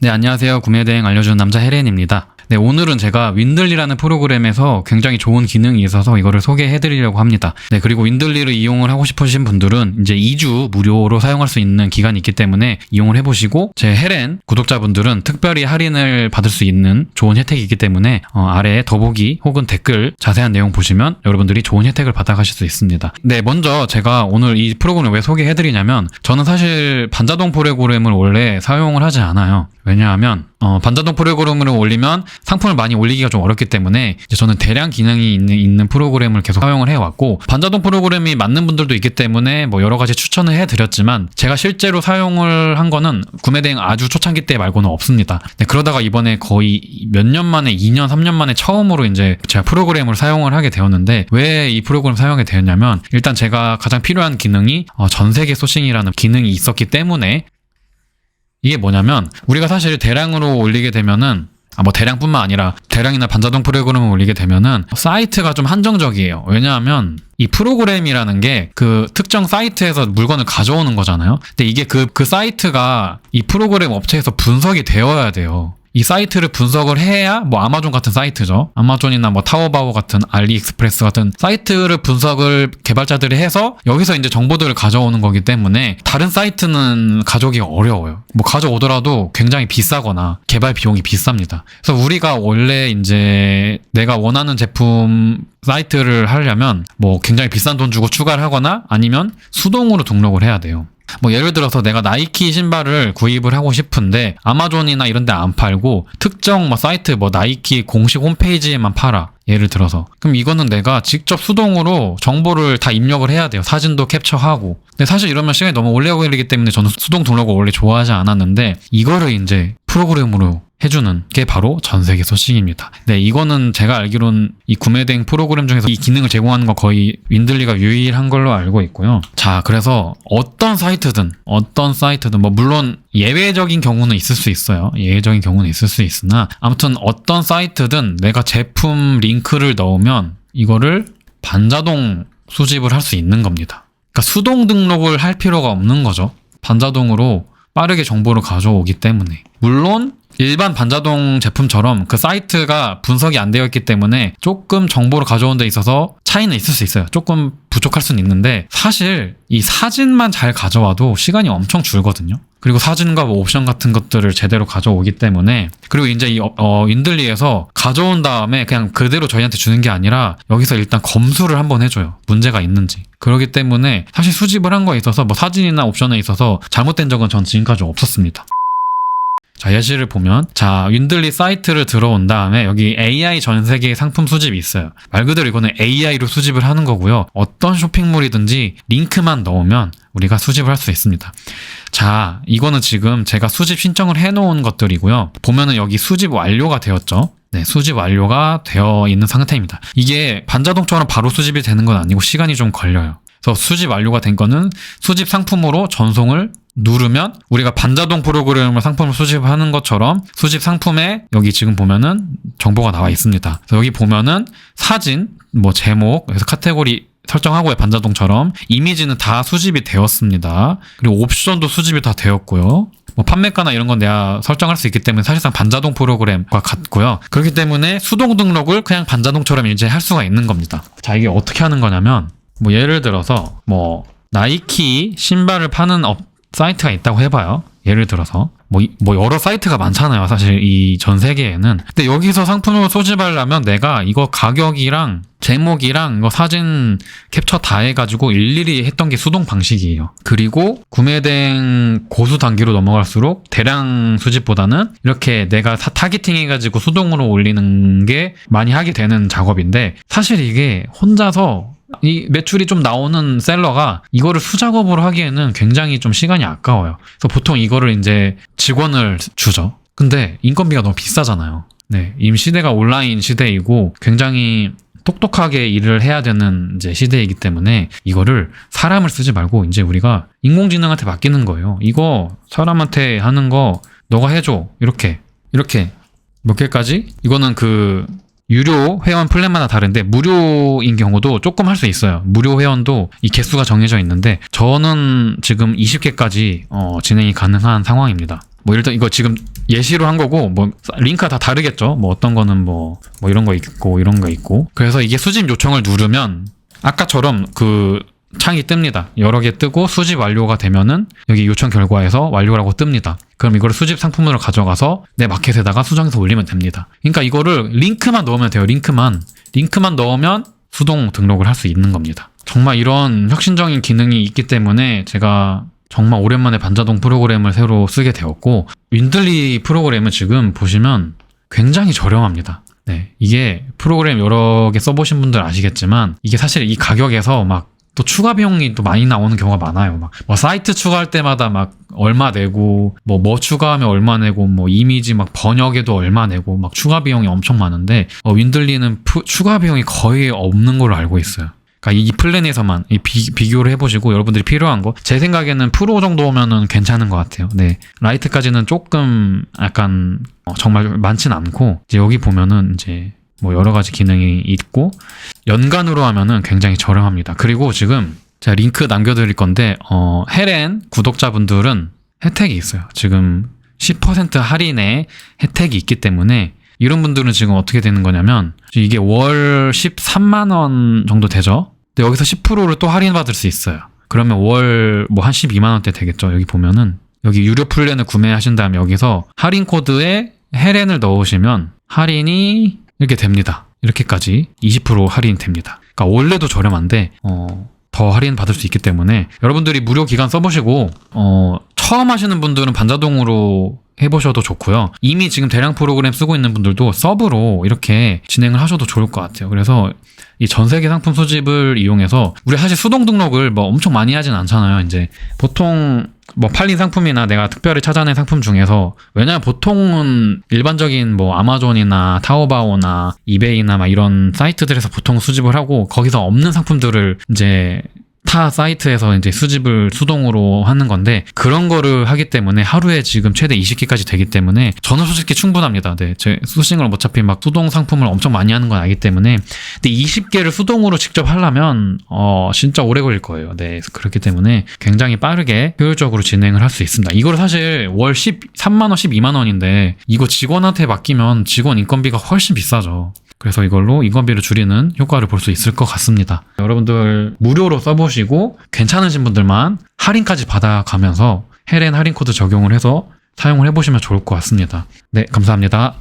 네, 안녕하세요. 구매 대행 알려주는 남자 헤렌입니다. 네, 오늘은 제가 윈들리라는 프로그램에서 굉장히 좋은 기능이 있어서 이거를 소개해 드리려고 합니다. 네, 그리고 윈들리를 이용을 하고 싶으신 분들은 이제 2주 무료로 사용할 수 있는 기간이 있기 때문에 이용을 해 보시고 제 헤렌 구독자분들은 특별히 할인을 받을 수 있는 좋은 혜택이 있기 때문에 어, 아래 더보기 혹은 댓글 자세한 내용 보시면 여러분들이 좋은 혜택을 받아 가실 수 있습니다. 네, 먼저 제가 오늘 이 프로그램을 왜 소개해 드리냐면 저는 사실 반자동 프로그램을 원래 사용을 하지 않아요. 왜냐하면 어, 반자동 프로그램을 올리면 상품을 많이 올리기가 좀 어렵기 때문에 저는 대량 기능이 있는, 있는 프로그램을 계속 사용을 해왔고 반자동 프로그램이 맞는 분들도 있기 때문에 뭐 여러 가지 추천을 해드렸지만 제가 실제로 사용을 한 거는 구매 대행 아주 초창기 때 말고는 없습니다. 네, 그러다가 이번에 거의 몇 년 만에 2년 3년 만에 처음으로 이제 제가 프로그램을 사용을 하게 되었는데 왜 이 프로그램 사용하게 되었냐면 일단 제가 가장 필요한 기능이 어, 전 세계 소싱이라는 기능이 있었기 때문에 이게 뭐냐면 우리가 사실 대량으로 올리게 되면은 아, 뭐 대량뿐만 아니라 대량이나 반자동 프로그램을 올리게 되면은 사이트가 좀 한정적이에요. 왜냐하면 이 프로그램이라는 게 그 특정 사이트에서 물건을 가져오는 거잖아요. 근데 이게 그, 그 사이트가 이 프로그램 업체에서 분석이 되어야 돼요. 이 사이트를 분석을 해야 뭐 아마존 같은 사이트죠. 아마존이나 뭐 타오바오 같은 알리익스프레스 같은 사이트를 분석을 개발자들이 해서 여기서 이제 정보들을 가져오는 거기 때문에 다른 사이트는 가져오기가 어려워요. 뭐 가져오더라도 굉장히 비싸거나 개발 비용이 비쌉니다. 그래서 우리가 원래 이제 내가 원하는 제품 사이트를 하려면 뭐 굉장히 비싼 돈 주고 추가를 하거나 아니면 수동으로 등록을 해야 돼요. 뭐 예를 들어서 내가 나이키 신발을 구입을 하고 싶은데 아마존이나 이런 데 안 팔고 특정 뭐 사이트 뭐 나이키 공식 홈페이지에만 팔아. 예를 들어서. 그럼 이거는 내가 직접 수동으로 정보를 다 입력을 해야 돼요. 사진도 캡처하고. 근데 사실 이러면 시간이 너무 오래 걸리기 때문에 저는 수동 등록을 원래 좋아하지 않았는데 이거를 이제 프로그램으로 해주는 게 바로 전 세계 소식입니다. 네, 이거는 제가 알기로는 이 구매대행 프로그램 중에서 이 기능을 제공하는 거 거의 윈들리가 유일한 걸로 알고 있고요. 자, 그래서 어떤 사이트든 어떤 사이트든 뭐 물론 예외적인 경우는 있을 수 있어요. 예외적인 경우는 있을 수 있으나 아무튼 어떤 사이트든 내가 제품 링크를 넣으면 이거를 반자동 수집을 할 수 있는 겁니다. 그러니까 수동 등록을 할 필요가 없는 거죠. 반자동으로 빠르게 정보를 가져오기 때문에. 물론 일반 반자동 제품처럼 그 사이트가 분석이 안 되어 있기 때문에 조금 정보를 가져온 데 있어서 차이는 있을 수 있어요. 조금 부족할 수는 있는데 사실 이 사진만 잘 가져와도 시간이 엄청 줄거든요. 그리고 사진과 뭐 옵션 같은 것들을 제대로 가져오기 때문에 그리고 이제 이 어, 어, 인들리에서 가져온 다음에 그냥 그대로 저희한테 주는 게 아니라 여기서 일단 검수를 한번 해줘요. 문제가 있는지. 그렇기 때문에 사실 수집을 한 거에 있어서 뭐 사진이나 옵션에 있어서 잘못된 적은 전 지금까지 없었습니다. 자, 예시를 보면, 자, 윈들리 사이트를 들어온 다음에 여기 AI 전 세계 상품 수집이 있어요. 말 그대로 이거는 AI로 수집을 하는 거고요. 어떤 쇼핑몰이든지 링크만 넣으면 우리가 수집을 할 수 있습니다. 자, 이거는 지금 제가 수집 신청을 해놓은 것들이고요. 보면은 여기 수집 완료가 되었죠. 네, 수집 완료가 되어 있는 상태입니다. 이게 반자동처럼 바로 수집이 되는 건 아니고 시간이 좀 걸려요. 그래서 수집 완료가 된 거는 수집 상품으로 전송을 누르면 우리가 반자동 프로그램을 상품을 수집하는 것처럼 수집 상품에 여기 지금 보면은 정보가 나와 있습니다. 여기 보면은 사진, 뭐 제목, 그래서 카테고리 설정하고요 반자동처럼 이미지는 다 수집이 되었습니다. 그리고 옵션도 수집이 다 되었고요. 뭐 판매가나 이런 건 내가 설정할 수 있기 때문에 사실상 반자동 프로그램과 같고요. 그렇기 때문에 수동 등록을 그냥 반자동처럼 이제 할 수가 있는 겁니다. 자 이게 어떻게 하는 거냐면 뭐 예를 들어서 뭐 나이키 신발을 파는 업 사이트가 있다고 해봐요. 예를 들어서 뭐, 뭐 여러 사이트가 많잖아요. 사실 이 전 세계에는. 근데 여기서 상품을 소집하려면 내가 이거 가격이랑 제목이랑 이거 사진 캡처 다 해가지고 일일이 했던 게 수동 방식이에요. 그리고 구매된 고수 단계로 넘어갈수록 대량 수집보다는 이렇게 내가 사, 타겟팅 해가지고 수동으로 올리는 게 많이 하게 되는 작업인데 사실 이게 혼자서 이 매출이 좀 나오는 셀러가 이거를 수작업으로 하기에는 굉장히 좀 시간이 아까워요. 그래서 보통 이거를 이제 직원을 주죠. 근데 인건비가 너무 비싸잖아요. 네. 임 시대가 온라인 시대이고 굉장히 똑똑하게 일을 해야 되는 이제 시대이기 때문에 이거를 사람을 쓰지 말고 이제 우리가 인공지능한테 맡기는 거예요. 이거 사람한테 하는 거 너가 해줘. 이렇게. 이렇게. 몇 개까지? 이거는 그 유료 회원 플랜마다 다른데 무료인 경우도 조금 할 수 있어요. 무료 회원도 이 개수가 정해져 있는데 저는 지금 20개까지 어, 진행이 가능한 상황입니다. 뭐 일단 이거 지금 예시로 한 거고 뭐 링크가 다 다르겠죠. 뭐 어떤 거는 뭐뭐 이런 거 있고 이런 거 있고. 그래서 이게 수집 요청을 누르면 아까처럼 그 창이 뜹니다. 여러 개 뜨고 수집 완료가 되면은 여기 요청 결과에서 완료라고 뜹니다. 그럼 이거를 수집 상품으로 가져가서 내 마켓에다가 수정해서 올리면 됩니다. 그러니까 이거를 링크만 넣으면 돼요. 링크만. 링크만 넣으면 수동 등록을 할 수 있는 겁니다. 정말 이런 혁신적인 기능이 있기 때문에 제가 정말 오랜만에 반자동 프로그램을 새로 쓰게 되었고 윈들리 프로그램은 지금 보시면 굉장히 저렴합니다. 네, 이게 프로그램 여러 개 써보신 분들 아시겠지만 이게 사실 이 가격에서 막 또 추가 비용이 또 많이 나오는 경우가 많아요. 막 뭐 사이트 추가할 때마다 막 얼마 내고 뭐뭐 추가하면 얼마 내고 뭐 이미지 막 번역에도 얼마 내고 막 추가 비용이 엄청 많은데 어, 윈들리는 푸- 추가 비용이 거의 없는 걸로 알고 있어요. 그러니까 이 플랜에서만 이 비, 비교를 해보시고 여러분들이 필요한 거 제 생각에는 프로 정도면은 괜찮은 것 같아요. 네 라이트까지는 조금 약간 어, 정말 많진 않고 이제 여기 보면은 이제 뭐 여러 가지 기능이 있고 연간으로 하면은 굉장히 저렴합니다. 그리고 지금 제가 링크 남겨드릴 건데 어, 헤렌 구독자분들은 혜택이 있어요. 지금 10% 할인의 혜택이 있기 때문에 이런 분들은 지금 어떻게 되는 거냐면 이게 월 13만 원 정도 되죠. 근데 여기서 10%를 또 할인 받을 수 있어요. 그러면 월 뭐 한 12만 원대 되겠죠. 여기 보면은 여기 유료 플랜을 구매하신 다음에 여기서 할인 코드에 헤렌을 넣으시면 할인이 이렇게 됩니다. 이렇게까지 20% 할인 됩니다. 그러니까 원래도 저렴한데 어, 더 할인 받을 수 있기 때문에 여러분들이 무료 기간 써보시고 어, 처음 하시는 분들은 반자동으로 해보셔도 좋고요. 이미 지금 대량 프로그램 쓰고 있는 분들도 서브로 이렇게 진행을 하셔도 좋을 것 같아요. 그래서 이 전 세계 상품 수집을 이용해서 우리 사실 수동 등록을 뭐 엄청 많이 하진 않잖아요. 이제 보통 뭐 팔린 상품이나 내가 특별히 찾아낸 상품 중에서 왜냐면 보통은 일반적인 뭐 아마존이나 타오바오나 이베이나 막 이런 사이트들에서 보통 수집을 하고 거기서 없는 상품들을 이제 타 사이트에서 이제 수집을 수동으로 하는 건데 그런 거를 하기 때문에 하루에 지금 최대 20개까지 되기 때문에 저는 솔직히 충분합니다. 네, 제 수싱을 어차피 막 수동 상품을 엄청 많이 하는 건 알기 때문에 근데 20개를 수동으로 직접 하려면 어 진짜 오래 걸릴 거예요. 네, 그렇기 때문에 굉장히 빠르게 효율적으로 진행을 할 수 있습니다. 이걸 사실 월 13만 원, 12만 원인데 이거 직원한테 맡기면 직원 인건비가 훨씬 비싸죠. 그래서 이걸로 인건비를 줄이는 효과를 볼 수 있을 것 같습니다. 여러분들 무료로 써보시고 괜찮으신 분들만 할인까지 받아가면서 헤렌 할인 코드 적용을 해서 사용을 해보시면 좋을 것 같습니다. 네, 감사합니다.